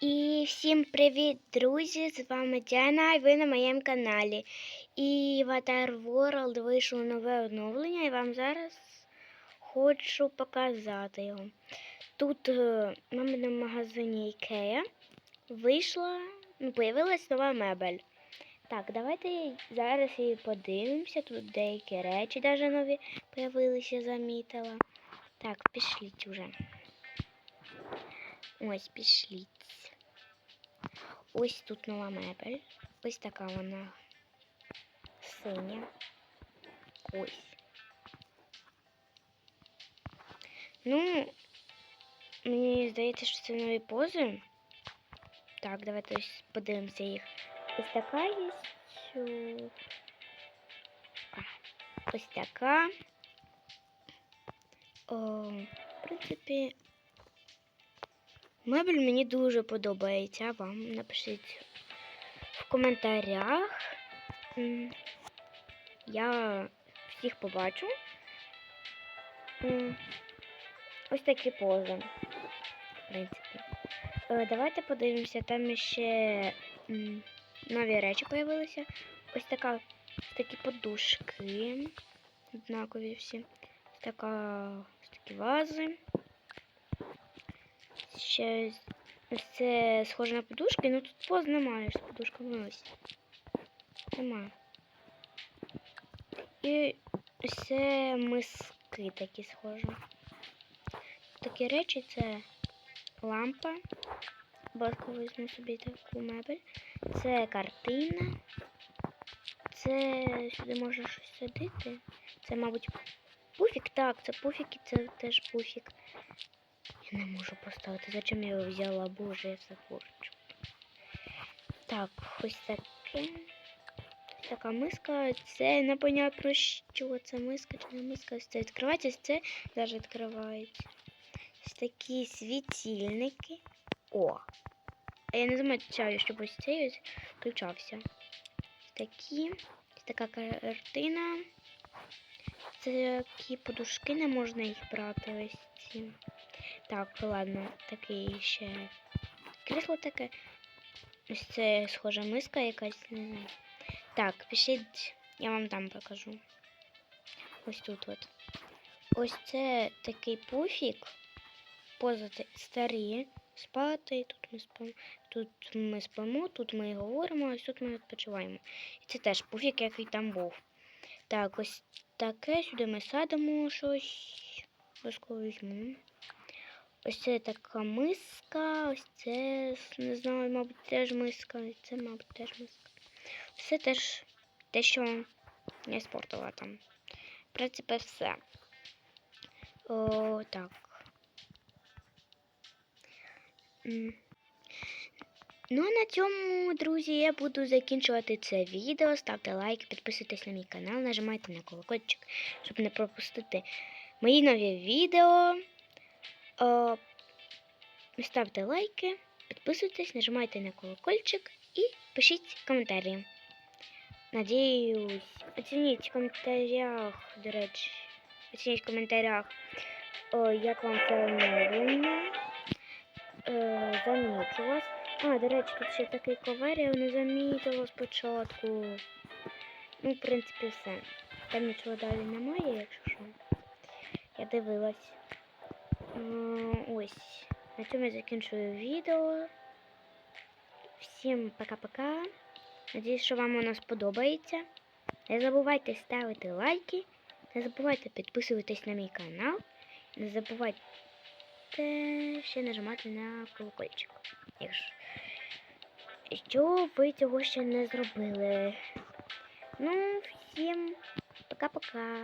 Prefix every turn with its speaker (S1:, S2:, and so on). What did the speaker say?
S1: І всім привіт, друзі! З вами Діана, і ви на моєму каналі. І в Atar World вийшло нове оновлення, і вам зараз хочу показати його. Тут е, в в магазині Ikea вийшла, ну, появилась нова мебель. Так, давайте зараз і подивимося. Тут деякі речі навіть нові появилися, замітила. Так, пішліть уже. Ось, пішліть. Ось тут нова мебель. Ось така вона синя. Ось. Ну, мені здається, що це нові пози. Так, давайте ось подивимося їх. Ось така є. що- А, Ось така. О, в принципі, Мебель мені дуже подобається. Вам напишіть в коментарях. Я всіх побачу. Ось такі пози. В принципі. Е, Давайте подивимося, там ще нові речі появилися. Ось така, такі подушки. Однакові всі. Ось така ось такі вази. Ще це схоже на подушки, ну тут поз немає з подушками ось. Нема. І це миски такі схожі. Такі речі це лампа. Обов'язково візьму собі таку мебель. Це картина. Це сюди можна щось садити. Це, мабуть, пуфік. Так, це пуфік і це теж пуфік. Я не можу поставити. Зачем я його взяла? Боже, я все хочу. Так, ось таке. Така миска. Це не поняла про що це миска чи не миска. Ось це відкривається, ось це теж відкривається. Ось такі світильники. О! А я не замічаю, щоб ось цей ось включався. Ось такі. Ось така картина. Це такі подушки, не можна їх брати ось ці. Так, ладно, такий ще крісло таке. Ось це схожа миска якась, не знаю. Так, пишіть, я вам там покажу. Ось тут от. Ось це такий пуфік. Поза старі. Спати, тут ми спимо, тут ми спимо, тут ми говоримо, ось тут ми відпочиваємо. І це теж пуфік, який там був. Так, ось таке, сюди ми садимо щось. Візьму. Ось це така миска, ось це, не знаю, мабуть, теж миска, і це, мабуть, теж миска. Все теж те, що я спортила там. В принципі, все. О, так. Ну, а на цьому, друзі, я буду закінчувати це відео. Ставте лайк, підписуйтесь на мій канал, нажимайте на колокольчик, щоб не пропустити мої нові відео. Ставте лайки, підписуйтесь, нажимайте на колокольчик і пишіть коментарі. Надіюсь, оцініть в коментарях, до речі, оцініть в коментарях, о, як вам це оновлення. Е, замічу вас. А, до речі, тут ще такий ковер, я не замітила спочатку. Ну, в принципі, все. Там нічого далі немає, якщо що. Я дивилась. Е, Ось. На цьому я закінчую відео. Всім пока-пока. Надіюсь, що вам воно сподобається. Не забувайте ставити лайки. Не забувайте підписуватись на мій канал. Не забувайте ще нажимати на колокольчик. Якщо що ви цього ще не зробили. Ну, всім пока-пока.